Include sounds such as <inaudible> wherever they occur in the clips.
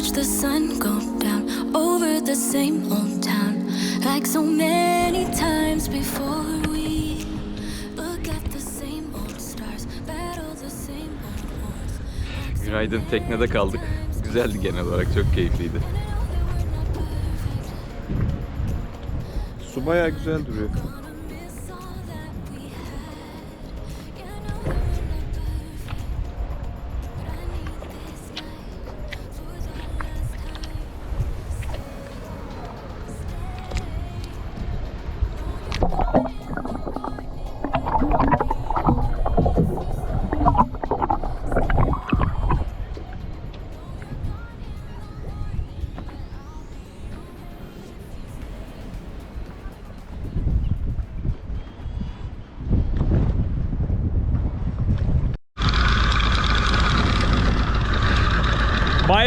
watch the sun go down over the same old town. Like so many times before, we look at the same old stars, battle the same old wars. Günaydın teknede kaldık. Güzeldi genel olarak çok keyifliydi. Su bayağı güzel duruyor.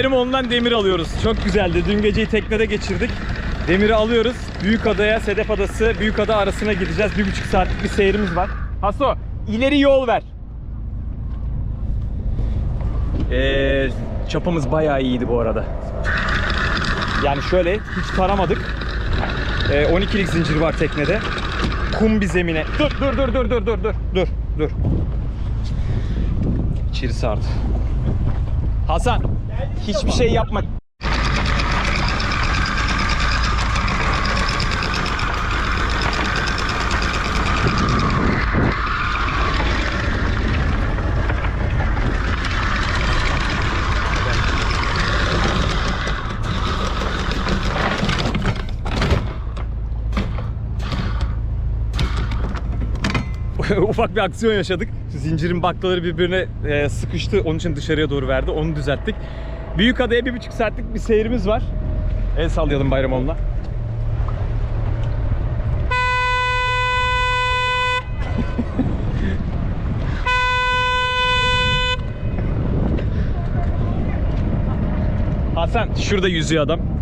Bayram ondan demir alıyoruz. Çok güzeldi. Dün geceyi teknede geçirdik. Demiri alıyoruz. Büyükada'ya, Sedef Adası, Büyükada arasına gideceğiz. Bir buçuk saatlik bir seyrimiz var. Haso, ileri yol ver. Ee, çapımız bayağı iyiydi bu arada. Yani şöyle hiç taramadık. Ee, 12'lik zincir var teknede. Kum bir zemine. Dur dur dur dur dur dur dur dur dur. İçeri sardı. Hasan hiçbir şey yapma. <laughs> Ufak bir aksiyon yaşadık. Zincirin baklaları birbirine e, sıkıştı. Onun için dışarıya doğru verdi. Onu düzelttik. Büyükada'ya bir buçuk saatlik bir seyrimiz var. El sallayalım Bayramoğlu'na. <laughs> Hasan şurada yüzüyor adam.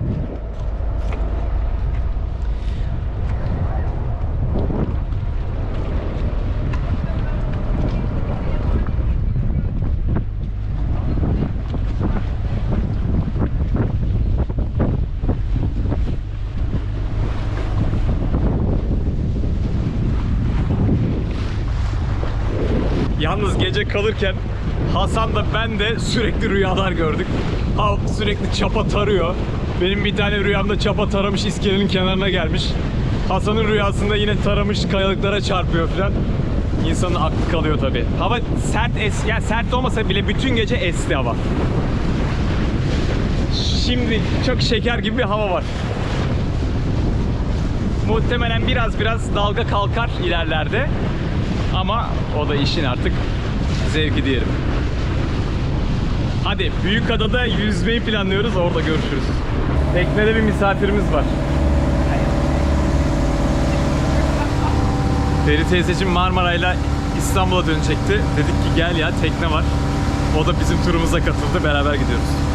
Yalnız gece kalırken Hasan da ben de sürekli rüyalar gördük. Ha sürekli çapa tarıyor. Benim bir tane rüyamda çapa taramış iskelenin kenarına gelmiş. Hasan'ın rüyasında yine taramış kayalıklara çarpıyor falan. İnsanın aklı kalıyor tabi. Hava sert es, yani sert olmasa bile bütün gece esti hava. Şimdi çok şeker gibi bir hava var. Muhtemelen biraz biraz dalga kalkar ilerlerde. Ama o da işin artık zevki diyelim. Hadi Büyükada'da yüzmeyi planlıyoruz. Orada görüşürüz. Teknede bir misafirimiz var. Feri teyzeciğim Marmaray'la İstanbul'a dönecekti. Dedik ki gel ya tekne var. O da bizim turumuza katıldı. Beraber gidiyoruz.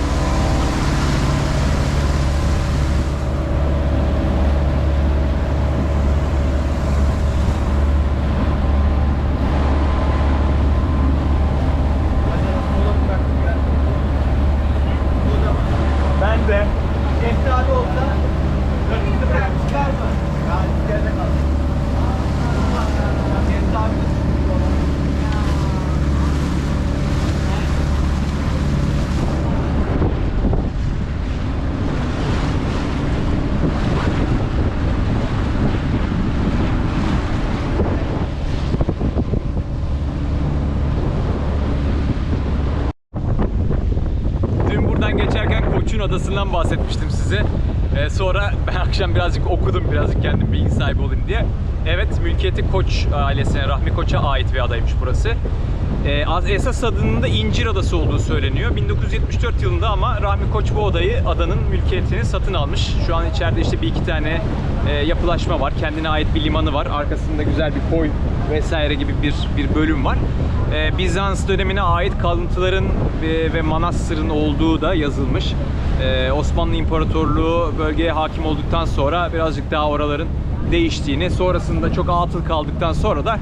Koç'un adasından bahsetmiştim size. Ee, sonra ben akşam birazcık okudum, birazcık kendim bilgi sahibi olayım diye. Evet, mülkiyeti Koç ailesine, Rahmi Koç'a ait bir adaymış burası. Ee, esas adının da İncir Adası olduğu söyleniyor. 1974 yılında ama Rahmi Koç bu adayı, adanın mülkiyetini satın almış. Şu an içeride işte bir iki tane e, yapılaşma var. Kendine ait bir limanı var. Arkasında güzel bir koy vesaire gibi bir bir bölüm var. Ee, Bizans dönemine ait kalıntıların ve, ve manastırın olduğu da yazılmış. Ee, Osmanlı İmparatorluğu bölgeye hakim olduktan sonra birazcık daha oraların değiştiğini, sonrasında çok atıl kaldıktan sonra da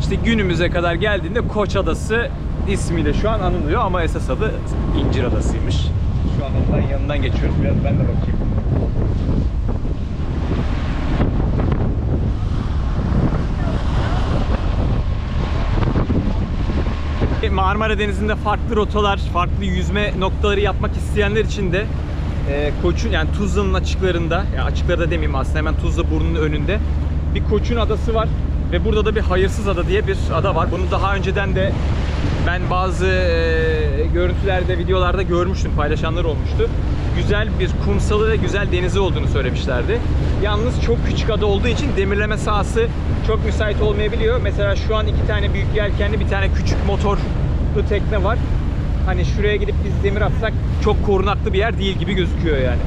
işte günümüze kadar geldiğinde Koç Adası ismiyle şu an anılıyor ama esas adı İncir Adası'ymış. Şu an ondan yanından geçiyoruz. Biraz ben de bakayım. Marmara Denizi'nde farklı rotalar, farklı yüzme noktaları yapmak isteyenler için de e, Koç'un yani Tuzla'nın açıklarında, ya açıklarda demeyeyim aslında hemen Tuzla burnunun önünde bir Koç'un adası var ve burada da bir Hayırsız Ada diye bir ada var. Bunu daha önceden de ben bazı e, görüntülerde, videolarda görmüştüm, paylaşanlar olmuştu. Güzel bir kumsalı ve güzel denizi olduğunu söylemişlerdi. Yalnız çok küçük ada olduğu için demirleme sahası çok müsait olmayabiliyor. Mesela şu an iki tane büyük yelkenli, bir tane küçük motorlu tekne var. Hani şuraya gidip biz demir atsak çok korunaklı bir yer değil gibi gözüküyor yani.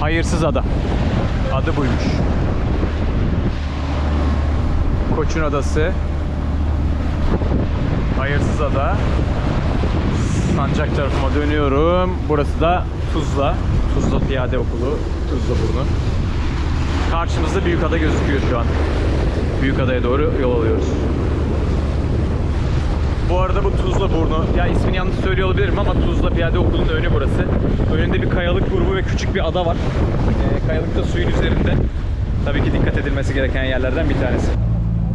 Hayırsız ada. Adı buymuş. Koçun Adası. Hayırsız Ada. Sancak tarafıma dönüyorum. Burası da Tuzla. Tuzla Piyade Okulu. Tuzla Burnu. Karşımızda Büyükada gözüküyor şu an. Büyükada'ya doğru yol alıyoruz. Bu arada bu Tuzla Burnu. Ya ismini yanlış söylüyor olabilirim ama Tuzla Piyade Okulu'nun önü burası. Önünde bir kayalık grubu ve küçük bir ada var. Ee, kayalık suyun üzerinde. Tabii ki dikkat edilmesi gereken yerlerden bir tanesi.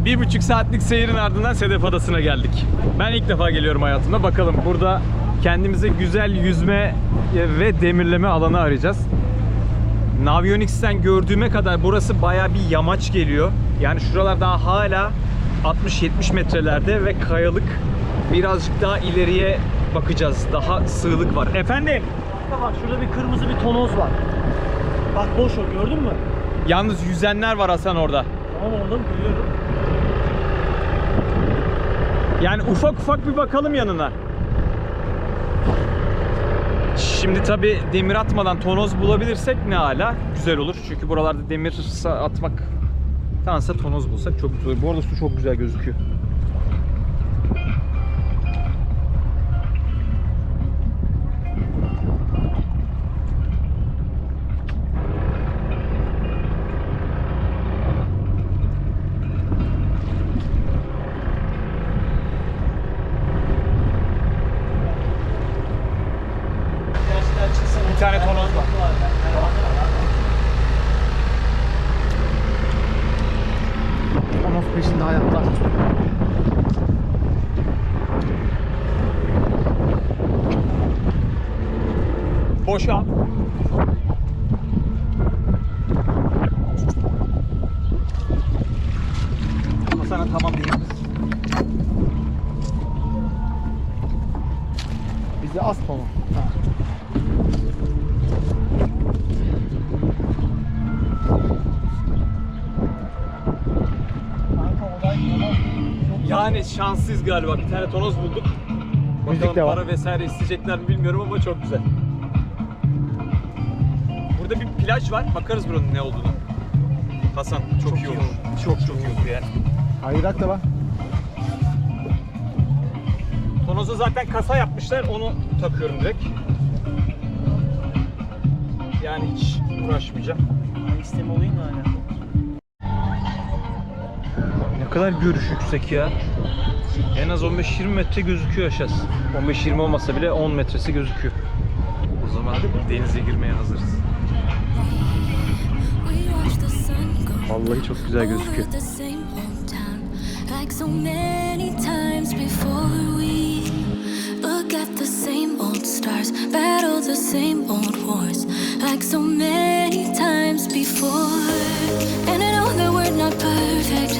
Bir buçuk saatlik seyrin ardından Sedef Adası'na geldik. Ben ilk defa geliyorum hayatımda. Bakalım burada kendimize güzel yüzme ve demirleme alanı arayacağız. Navionics'ten gördüğüme kadar burası baya bir yamaç geliyor. Yani şuralar daha hala 60-70 metrelerde ve kayalık. Birazcık daha ileriye bakacağız. Daha sığlık var. Efendim? Bak şurada bir kırmızı bir tonoz var. Bak boş o gördün mü? Yalnız yüzenler var Hasan orada. Tamam mı görüyorum. Yani ufak ufak bir bakalım yanına. Şimdi tabi demir atmadan tonoz bulabilirsek ne ala güzel olur. Çünkü buralarda demir atmak tansa tonoz bulsak çok güzel olur. Bu arada su çok güzel gözüküyor. Şanslıyız galiba. Bir tane tonoz bulduk. Müzik Bakalım de var. para vesaire isteyecekler mi bilmiyorum ama çok güzel. Burada bir plaj var. Bakarız buranın ne olduğunu. Hasan çok, iyi olur. Çok çok iyi olur yani. Hayrak da var. Tonoza zaten kasa yapmışlar. Onu takıyorum direkt. Yani hiç uğraşmayacağım. İstem olayım mı hala? Ne kadar görüş yüksek ya. En az 15-20 metre gözüküyor aşağısı. 15-20 olmasa bile 10 metresi gözüküyor. O zaman denize girmeye hazırız. Vallahi çok güzel gözüküyor. over the same old town, like so many times before. We look at the same old stars, battle the same old wars, like so many times before. And I know that we're not perfect,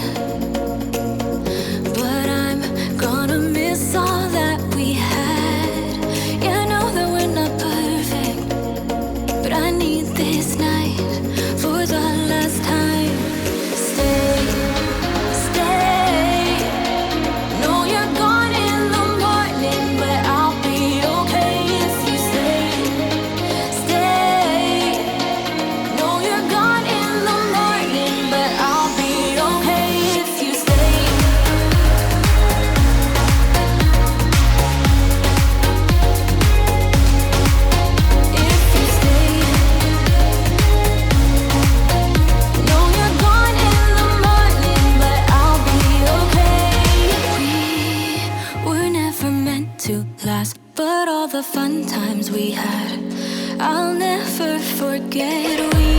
forget. We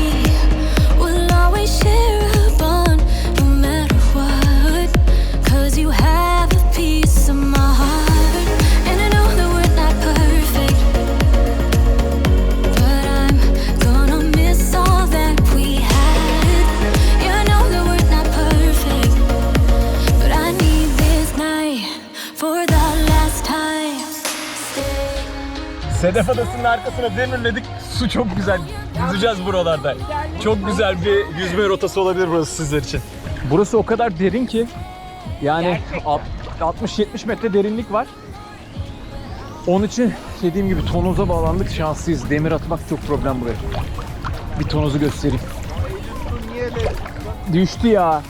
Sedef Adası'nın arkasına demirledik. Su çok güzel. Yüzeceğiz buralarda. Çok güzel bir yüzme rotası olabilir burası sizler için. Burası o kadar derin ki yani alt- 60-70 metre derinlik var. Onun için dediğim gibi tonoza bağlandık şanslıyız. Demir atmak çok problem buraya. Bir tonozu göstereyim. Düştü ya.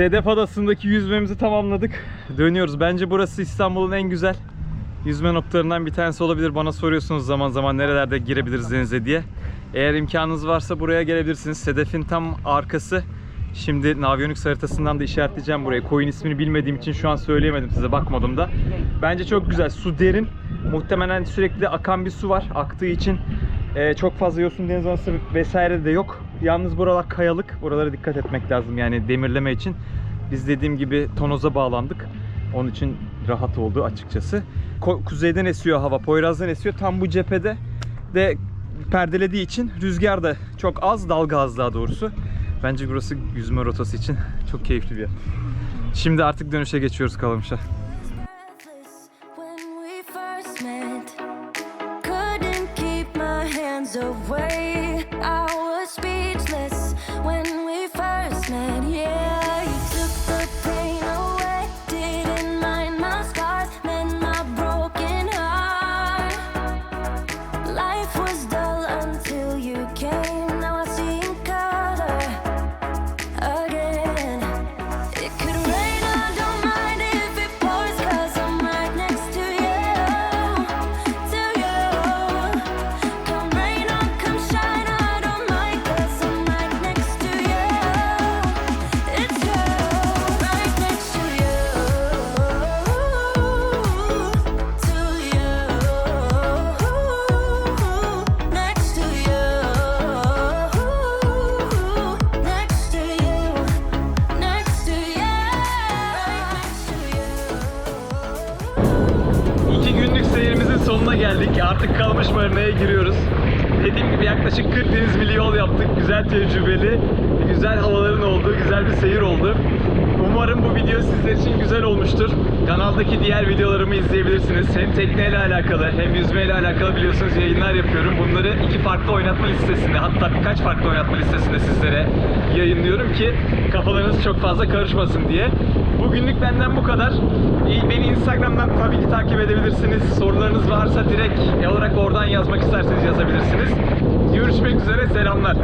Sedef Adası'ndaki yüzmemizi tamamladık. Dönüyoruz. Bence burası İstanbul'un en güzel yüzme noktalarından bir tanesi olabilir. Bana soruyorsunuz zaman zaman nerelerde girebiliriz denize diye. Eğer imkanınız varsa buraya gelebilirsiniz. Sedef'in tam arkası. Şimdi Navionics haritasından da işaretleyeceğim burayı. Koyun ismini bilmediğim için şu an söyleyemedim size bakmadım da. Bence çok güzel. Su derin. Muhtemelen sürekli akan bir su var. Aktığı için e, çok fazla yosun deniz anası vesaire de yok. Yalnız buralar kayalık. Buralara dikkat etmek lazım yani demirleme için. Biz dediğim gibi tonoza bağlandık. Onun için rahat oldu açıkçası. Ko- kuzeyden esiyor hava, Poyraz'dan esiyor. Tam bu cephede de perdelediği için rüzgar da çok az, dalga az daha doğrusu. Bence burası yüzme rotası için çok keyifli bir yer. Şimdi artık dönüşe geçiyoruz Kalamış'a. breathless Was dull Artık kalmış marinaya giriyoruz. Dediğim gibi yaklaşık 40 deniz mili yol yaptık. Güzel tecrübeli, güzel havaların olduğu, güzel bir seyir oldu. Umarım bu video sizler için güzel olmuştur. Kanaldaki diğer videolarımı izleyebilirsiniz. Hem tekneyle alakalı hem yüzmeyle alakalı biliyorsunuz yayınlar yapıyorum. Bunları iki farklı oynatma listesinde hatta birkaç farklı oynatma listesinde sizlere yayınlıyorum ki kafalarınız çok fazla karışmasın diye. Bugünlük benden bu kadar. Beni Instagram'dan tabii ki takip edebilirsiniz. Sorularınız varsa direkt olarak oradan yazmak isterseniz yazabilirsiniz. Görüşmek üzere, selamlar.